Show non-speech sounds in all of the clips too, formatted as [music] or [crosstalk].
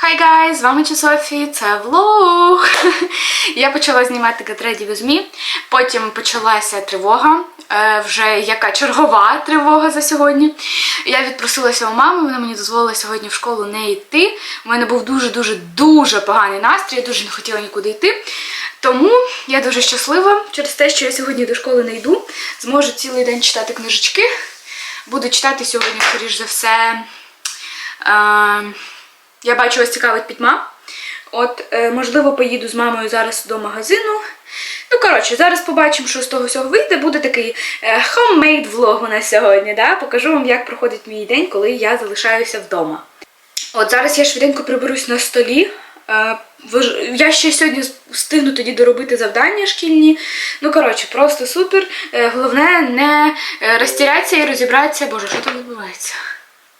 Хай гайз, з вами Чи Софі, це влог. [laughs] Я почала знімати Get Ready With потім почалася тривога, е, вже яка чергова [laughs] тривога за сьогодні. Я відпросилася у мами, вона мені дозволила сьогодні в школу не йти. У мене був дуже-дуже дуже поганий настрій, я дуже не хотіла нікуди йти. Тому я дуже щаслива через те, що я сьогодні до школи не йду. Зможу цілий день читати книжечки. Буду читати сьогодні, скоріш за все. Е, я бачу, вас цікавить пітьма. От, е, можливо, поїду з мамою зараз до магазину. Ну, коротше, зараз побачимо, що з того всього вийде. Буде такий homemade влог у нас сьогодні. Да? Покажу вам, як проходить мій день, коли я залишаюся вдома. От зараз я швиденько приберусь на столі. Е, Я ще сьогодні встигну тоді доробити завдання шкільні. Ну, коротше, просто супер. Е, Головне не розтірятися і розібратися. Боже, що там відбувається?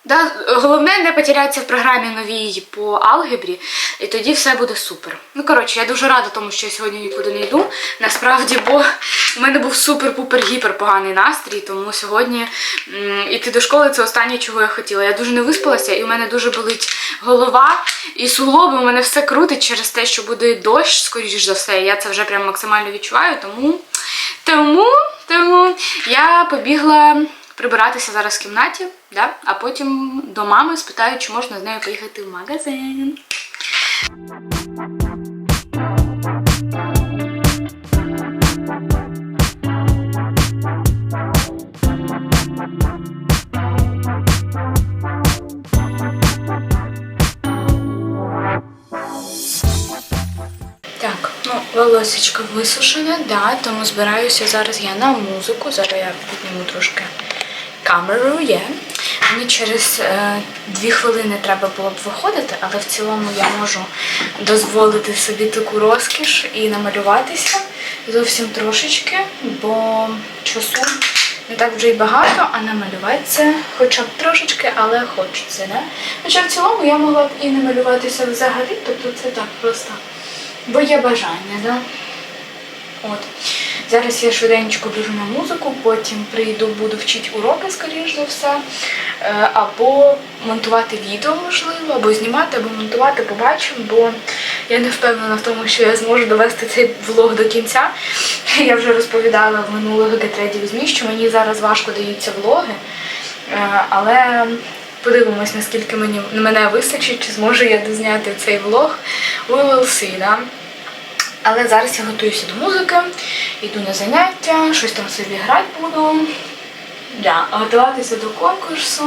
Да, головне не потерятися в програмі новій по алгебрі, і тоді все буде супер. Ну, коротше, я дуже рада тому, що я сьогодні нікуди не йду. Насправді, бо в мене був супер-пупер-гіпер поганий настрій, тому сьогодні м, іти до школи це останнє, чого я хотіла. Я дуже не виспалася, і в мене дуже болить голова і суглоби. У мене все крутить через те, що буде дощ, скоріш за все. Я це вже прям максимально відчуваю, тому, тому, тому я побігла прибиратися зараз в кімнаті, да? а потім до мами спитаю, чи можна з нею поїхати в магазин. Ну, волосечко висушене, да, тому збираюся зараз я на музику. Зараз я підніму трошки камеру, є. Мені через е, дві хвилини треба було б виходити, але в цілому я можу дозволити собі таку розкіш і намалюватися зовсім трошечки, бо часу не так вже й багато, а намалювати це хоча б трошечки, але хочеться. Не? Хоча в цілому я могла б і не малюватися взагалі, тобто це так просто. Бо є бажання, да? Зараз я швиденько біжу на музику, потім прийду, буду вчити уроки, скоріш за все. Е, Або монтувати відео, можливо, або знімати, або монтувати, побачимо, бо я не впевнена в тому, що я зможу довести цей влог до кінця. Я вже розповідала в Ready With Me, що мені зараз важко даються влоги. Е, Але подивимось, наскільки мені мене вистачить, чи зможу я дозняти цей влог. We will see, да? Але зараз я готуюся до музики, йду на заняття, щось там собі грати буду. Да, готуватися до конкурсу.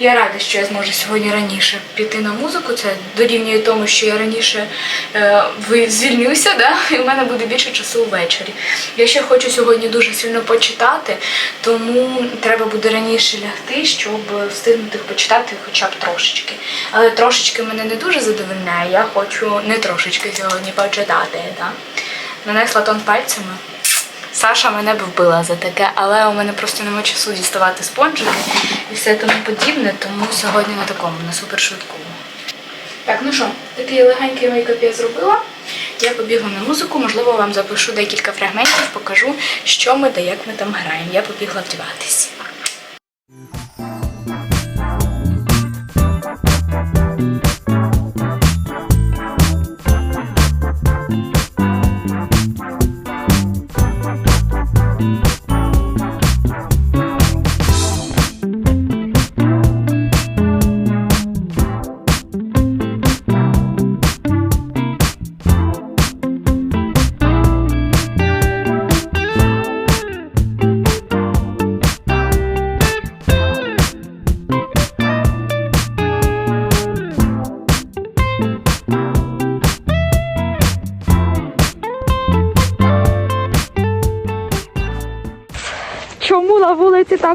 Я рада, що я зможу сьогодні раніше піти на музику. Це дорівнює тому, що я раніше е, звільнюся, да? і в мене буде більше часу ввечері. Я ще хочу сьогодні дуже сильно почитати, тому треба буде раніше лягти, щоб встигнути почитати хоча б трошечки. Але трошечки мене не дуже задовольняє. Я хочу не трошечки сьогодні почитати. Да? Нанесла тон пальцями. Саша мене б вбила за таке, але у мене просто немає часу діставати спонжики і все тому подібне, тому сьогодні на такому, на супершвидкому. Так, ну що, такий легенький мейкап я зробила. Я побігла на музику, можливо, вам запишу декілька фрагментів, покажу, що ми та як ми там граємо. Я побігла вдіватись.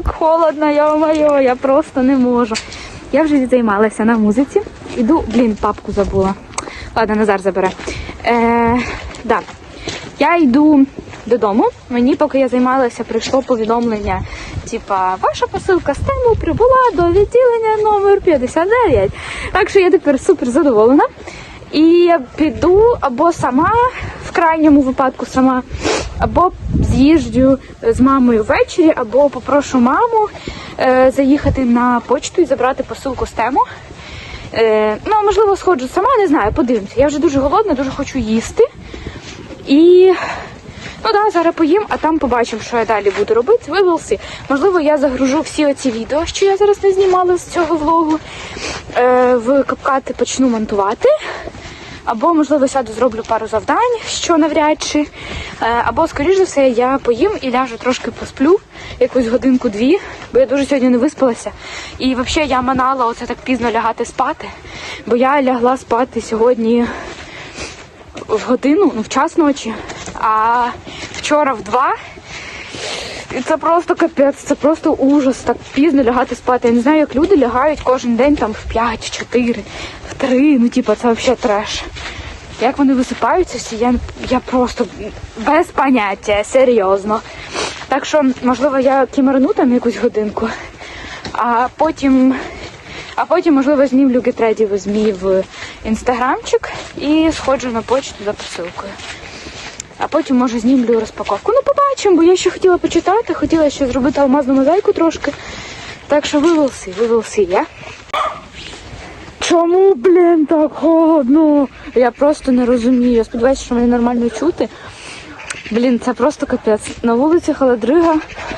Так холодно, я моє, я просто не можу. Я вже відзаймалася на музиці. Іду, блін, папку забула. Ладно, Назар забере. Е, да. Я йду додому. Мені, поки я займалася, прийшло повідомлення, типа, ваша посилка з тему прибула до відділення номер 59. Так що я тепер супер задоволена. І піду або сама, в крайньому випадку сама, або з'їжджу з мамою ввечері, або попрошу маму е, заїхати на почту і забрати посилку з тему. Е, ну, можливо, сходжу сама, не знаю, подивимося. Я вже дуже голодна, дуже хочу їсти. І ну да, зараз поїм, а там побачимо, що я далі буду робити. See. Можливо, я загружу всі оці відео, що я зараз не знімала з цього влогу. Е, в капкати почну монтувати. Або, можливо, сяду, зроблю пару завдань, що навряд чи. Е, Або, скоріш за все, я поїм і ляжу трошки посплю, якусь годинку-дві, бо я дуже сьогодні не виспалася. І взагалі я манала оце так пізно лягати спати, бо я лягла спати сьогодні в годину, ну в час ночі, а вчора в два. І це просто капець, це просто ужас. Так пізно лягати спати. Я не знаю, як люди лягають кожен день там в 5, в 4, в 3. Ну, типу, це взагалі треш. Як вони висипаються всі, я, я просто без поняття, серйозно. Так що, можливо, я кімерну там якусь годинку, а потім, а потім, можливо, знімлю гетреді в ЗМІ в інстаграмчик і сходжу на почту за посилкою. А потім може знімлю розпаковку. Ну, побачимо, бо я ще хотіла почитати, хотіла ще зробити алмазну мозаїку трошки. Так що will see, я. Чому, блін, так холодно? Я просто не розумію. Я сподіваюся, що мене нормально чути. Блін, це просто капець. На вулиці холодрига.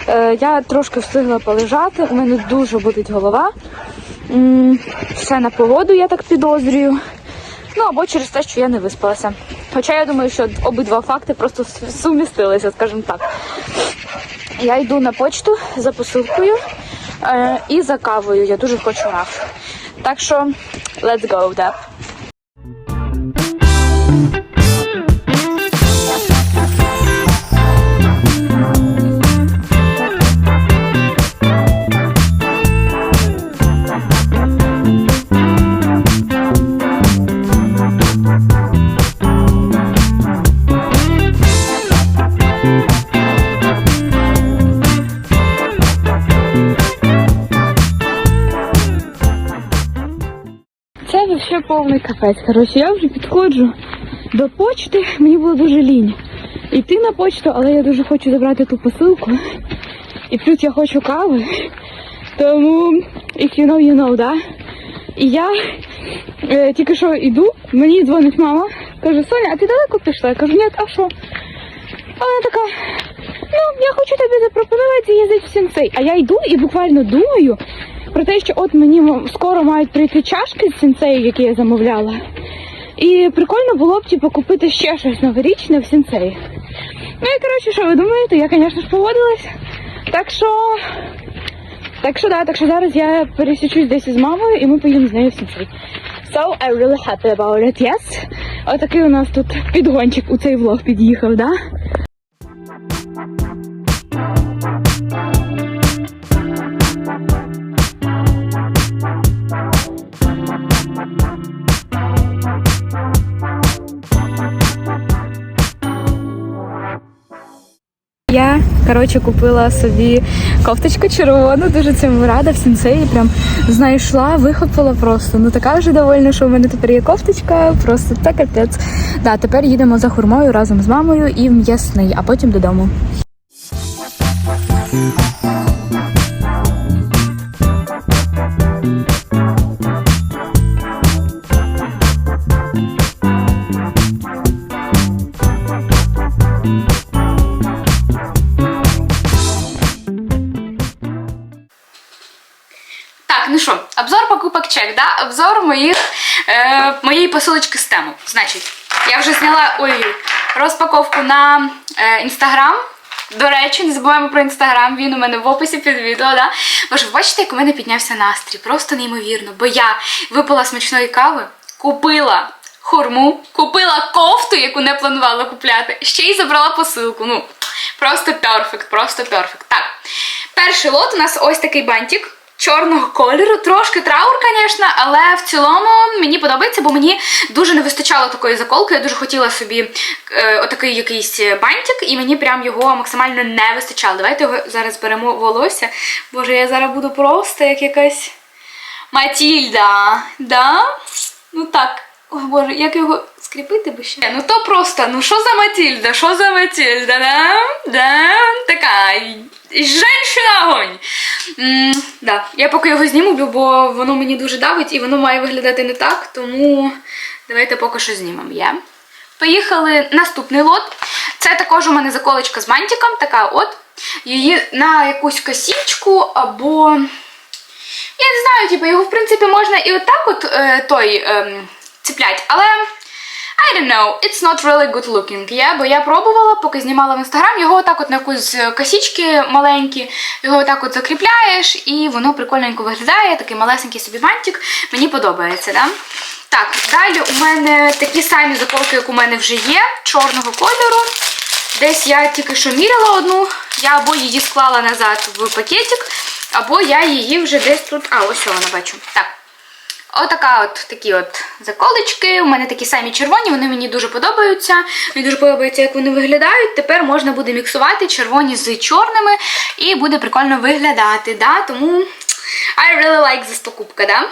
Е, я трошки встигла полежати, у мене дуже болить голова. Все на погоду, я так підозрюю. Ну або через те, що я не виспалася. Хоча я думаю, що обидва факти просто сумістилися, скажімо так. Я йду на почту за посилкою е, і за кавою. Я дуже хочу раф. Так що let's go, да. Це вообще повний капець. Коротше, я вже підходжу до почти. Мені було дуже лінь йти на почту, але я дуже хочу забрати ту посилку. І плюс я хочу кави. Тому, if you know, you know, да? І я е, тільки що йду, мені дзвонить мама, каже, Соня, а ти далеко пішла? Я кажу, ні, а що? А вона така, ну, я хочу тобі запропонувати з'їздити в сенсей. А я йду і буквально думаю про те, що от мені скоро мають прийти чашки з сенсею, які я замовляла. І прикольно було б типу, купити ще щось новорічне в сенсеї. Ну і коротше, що ви думаєте, я, звісно ж, погодилась. Так що. Так що да, так що зараз я пересічусь десь із мамою і ми поїдемо з нею в сенсей. So I really happy about it, yes. Отакий у нас тут підгончик у цей влог під'їхав, да? Я коротше купила собі кофточку червону, дуже цим рада в сенсеї. Прям знайшла, вихопила просто. Ну така вже довольна, що в мене тепер є кофточка, просто так капець. Да, тепер їдемо за хурмою разом з мамою і в м'ясний, а потім додому. Чек, да? Обзор моїх, е, моєї посилочки з тему. Значить, я вже зняла ой, розпаковку на е, інстаграм. До речі, не забуваємо про інстаграм, він у мене в описі під відео. Да? Ви бачите, як у мене піднявся настрій. Просто неймовірно. Бо я випила смачної кави, купила хурму, купила кофту, яку не планувала купляти, ще й забрала посилку. Ну, просто перфект, просто перфект. Так, перший лот у нас ось такий бантик чорного кольору. Трошки траур, звісно, але в цілому мені подобається, бо мені дуже не вистачало такої заколки. Я дуже хотіла собі е, отакий якийсь бантик, і мені прям його максимально не вистачало. Давайте його зараз беремо волосся. Боже, я зараз буду просто як якась Матільда. Да? Ну так, О боже, як його скріпити би ще? Ну то просто, ну що за Матільда? Що за Матільда? Да? Да? Така женщина огонь. М, да. Я поки його зніму, бо воно мені дуже давить і воно має виглядати не так, тому давайте поки що знімемо. Я. Поїхали наступний лот. Це також у мене заколочка з мантиком, така от. Її на якусь косічку або. Я не знаю, типу, його в принципі можна і отак от е, той ем, цеплять, але I don't know, it's not really good looking. Я, бо я пробувала, поки знімала в інстаграм, його отак от на якусь е, косічки маленькі, його отак от закріпляєш, і воно прикольненько виглядає, такий малесенький собі бантик. Мені подобається, да? Так, далі у мене такі самі заколки, як у мене вже є, чорного кольору. Десь я тільки що міряла одну, я або її склала назад в пакетик, або я її вже десь тут. А, ось вона бачу. Так. Отака от такі от заколочки. У мене такі самі червоні, вони мені дуже подобаються. Мені дуже подобається, як вони виглядають. Тепер можна буде міксувати червоні з чорними і буде прикольно виглядати. Да? Тому I really like this покупка, да? [laughs]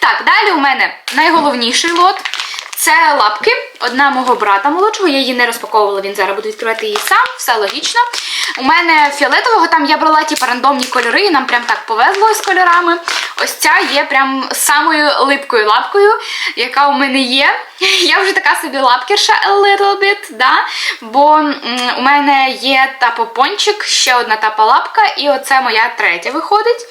так, далі у мене найголовніший лот. Це лапки, одна мого брата молодшого, я її не розпаковувала, він зараз буде відкривати її сам, все логічно. У мене фіолетового там я брала ті рандомні кольори, і нам прям так повезло з кольорами. Ось ця є прям самою липкою лапкою, яка у мене є. [laughs] Я вже така собі лапкерша a little bit, да? бо у мене є тапопончик, ще одна тапа лапка, і оце моя третя виходить.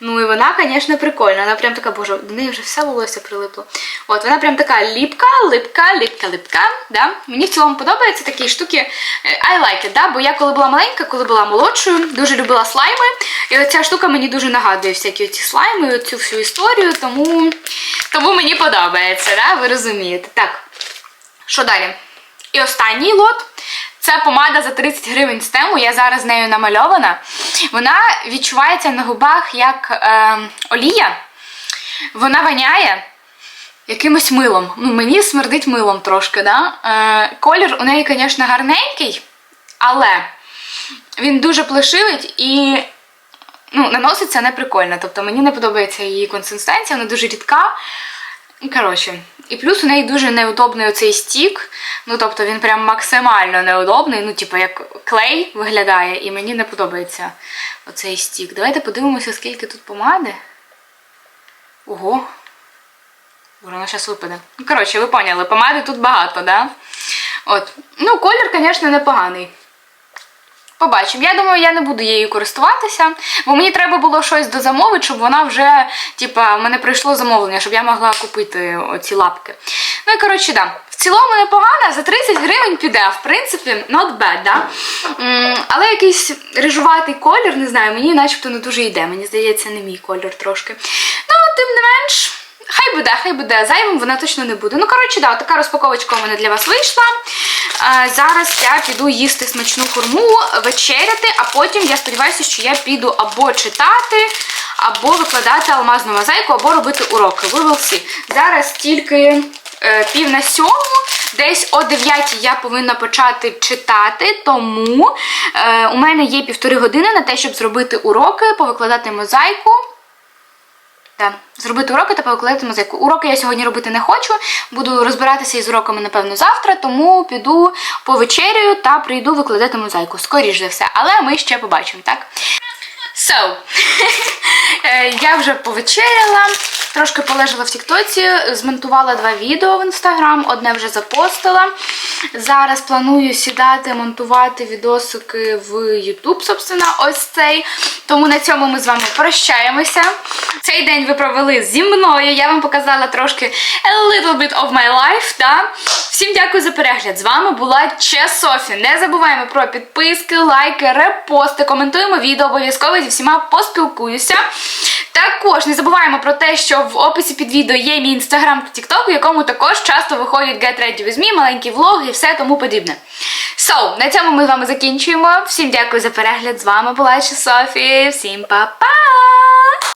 Ну і вона, звісно, прикольна. Вона прям така, боже, до неї вже все волосся прилипло. От, вона прям така ліпка, липка, липка, липка. Да? Мені в цілому подобаються такі штуки. Е, I like it, да? бо я коли була маленька, коли була молодшою, дуже любила слайми. І оця штука мені дуже нагадує всякі оці слайми, оцю всю історію, тому, тому мені подобається, да? ви розумієте. Так, що далі? І останній лот. Це помада за 30 гривень з тему. Я зараз нею намальована. Вона відчувається на губах як е, олія. Вона воняє якимось милом. Ну, мені смердить милом трошки. Да? Е, колір у неї, звісно, гарненький, але він дуже плешивить і ну, наноситься не прикольно. Тобто мені не подобається її консистенція, вона дуже рідка. Ну, Коротше, і плюс у неї дуже неудобний оцей стік. Ну, тобто він прям максимально неудобний, ну, типу, як клей виглядає, і мені не подобається оцей стік. Давайте подивимося, скільки тут помади. Ого. Вона зараз випаде. Ну, коротше, ви поняли, помади тут багато, да? От. Ну, колір, звісно, непоганий. Побачимо. Я думаю, я не буду її користуватися, бо мені треба було щось дозамовити, щоб вона вже, типа, мене прийшло замовлення, щоб я могла купити оці лапки. Ну і коротше, да. В цілому непогано, за 30 гривень піде, в принципі, not bad, да? Але якийсь рижуватий колір, не знаю, мені начебто не дуже йде. Мені здається, не мій колір трошки. Ну, тим не менш. Хай буде, хай буде. Зайвим вона точно не буде. Ну, коротше, да, така розпаковочка у мене для вас вийшла. Зараз я піду їсти смачну хурму, вечеряти, а потім я сподіваюся, що я піду або читати, або викладати алмазну мозаїку, або робити уроки. Will see. Зараз тільки е, пів на сьому. Десь о 9 я повинна почати читати, тому е, у мене є півтори години на те, щоб зробити уроки, повикладати мозаїку. Так, зробити уроки та повикладати музику. Уроки я сьогодні робити не хочу. Буду розбиратися із уроками, напевно, завтра, тому піду повечерю та прийду викладати мозаїку. Скоріше за все, але ми ще побачимо, так? So, [laughs] е, я вже повечеряла, трошки полежала в Тіктоці, змонтувала два відео в інстаграм, одне вже запостила. Зараз планую сідати, монтувати відосики в Ютуб, собственно, ось цей. Тому на цьому ми з вами прощаємося. Цей день ви провели зі мною. Я вам показала трошки a little bit of my life. Да? Всім дякую за перегляд. З вами була Че Софі. Не забуваємо про підписки, лайки, репости, коментуємо відео, обов'язково зі всіма поспілкуюся. Також не забуваємо про те, що в описі під відео є мій інстаграм та тікток, у якому також часто виходять Get Ready With Me, маленькі влоги і все тому подібне. So, на цьому ми з вами закінчуємо. Всім дякую за перегляд. З вами була Чи Софі. Всім па-па!